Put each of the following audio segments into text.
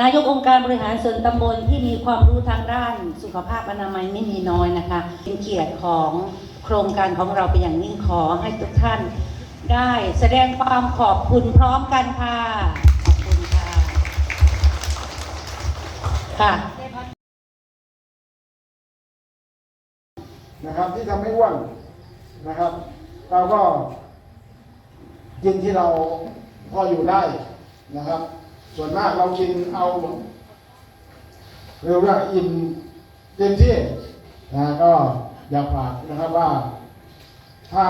นายกองค์การบริหารส่วนตำบลที่มีความรู้ทางด้านสุขภาพอนามัยไม่มีน้อยนะคะ เป็นเกียรติของโครงการของเราเป็นอย่างยิ่งขอให้ทุกท่าน ได้แสดงความขอบคุณพร้อมกันค่ะขอบคุณค่ะค่ะนะครับที่ทำให้อ้วนนะครับ เราก็กินที่เราพออยู่ได้นะครับ ส่วนมากเรากินเอาเรียกว่าอิ่มเต็มที่นะก็อยากฝากนะครับว่า ถ้า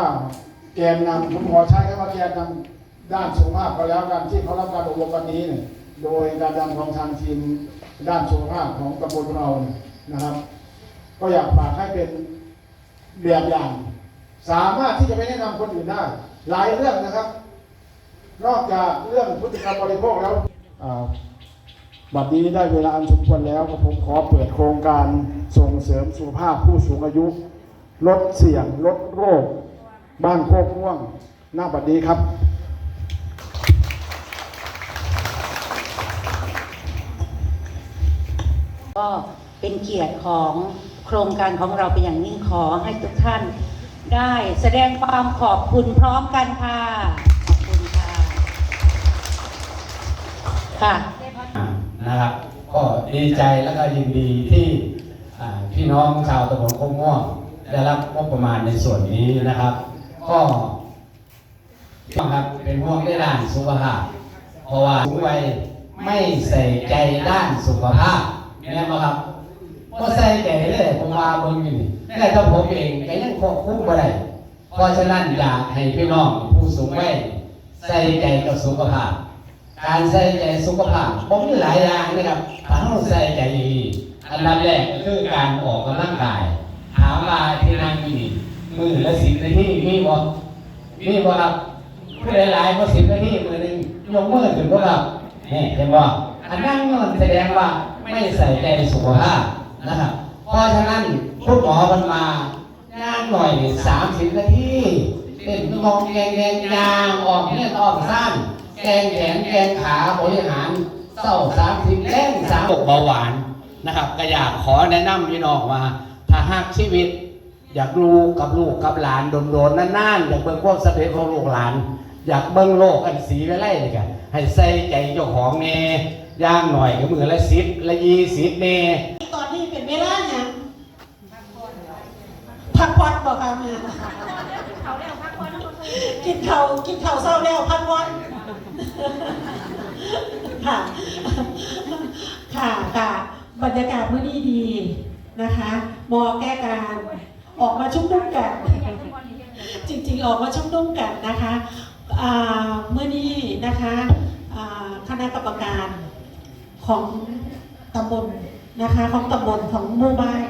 แกนนำผมขอใช้คำว่าแกนนำด้านสุขภาพก็แล้วกันที่เขารับการอบรมวันนี้เนี่ยโดยการนำของทางทีมด้านสุขภาพของตำบลเราเนี่ยนะครับ ก็อยากฝากให้เป็นแบบอย่าง สามารถที่จะไปแนะนำคนอื่นได้ หลายเรื่องนะครับ นอกจากเรื่องพฤติกรรมบริโภคแล้ว บัดนี้ได้เวลาอันสมควรแล้วก็ผมขอเปิดโครงการส่งเสริมสุขภาพผู้สูงอายุ ลดเสี่ยงลดโรค บ้านโคกม่วงหน้าบัดนี้ครับ ก็เป็นเกียรติของโครงการของเราเป็นอย่างยิ่งขอให้ทุกท่านได้แสดงความขอบคุณพร้อมกันค่ะ ขอบคุณค่ะ ค่ะนะครับ ก็ดีใจแล้วก็ยินดีที่พี่น้องชาวตำบลโคกม่วงได้รับงบประมาณในส่วนนี้นะครับ ก็ครับเป็นห่วงในด้านสุขภาพ เพราะว่าสูงวัยไม่ใส่ใจด้านสุขภาพแม่นบ่ครับก็ใส่ใจเลยผมว่าบิ่งอยู่นี่แต่ถ้าผมเองก็ยังควบคุมบ่ได้เพราะฉะนั้นอยากให้พี่น้องผู้สูงวัยใส่ใจกับสุขภาพ การใส่ใจสุขภาพผมมีหลายอย่างนะครับถ้าเราใส่ใจดีอันดับแรกก็คือการออกกำลังกาย ถามว่าที่นั่งนี่มือละสิบนาทีมีบ่มีบ่ครับผู้ใดหลายๆพอสิบนาทีมือหนึ่งยกมือถึงบ่ครับนี่เห็นบ่อันนั้นมันแสดงว่าไม่ใส่ใจสุขภาพนะครับเพราะฉะนั้นคุณหมอมันมาย่างหน่อยสามสิบนาทีเป็นมองแกงแกงยางออกเนี่ยออกสั้น แกงแขนแกงขาบริหารเศร้าสามสิบแรงสามโรคเบาหวานนะครับก็อยากขอแนะนำพี่น้องว่า ถ้าหากชีวิต อยากรู้กับลูกกับหลานโดนๆนานๆอยากเบิ่งความสำเร็จของลูกหลาน อยากเบิ่งโลกอันสีไว้ไล่เลยกันให้ใส่ใจเจ้าของแน่ย่างหน่อยก็มือละสิบละยี่สิบแน่ตอนนี้เป็นเวลาเนี่ยพักผ่อนบอกค่ะแม่กินข้าวกินข้าวเศร้าแล้วพักผ่อน ค่ะค่ะค่ะบรรยากาศมื้อนี้ดีนะคะมอแก้การออกมาชุมนุมกันจริงๆออกมาชุมนุมกันนะคะเมื่อนี้นะคะคณะกรรมการของตำบลนะคะของตำบลของหมู่บ้าน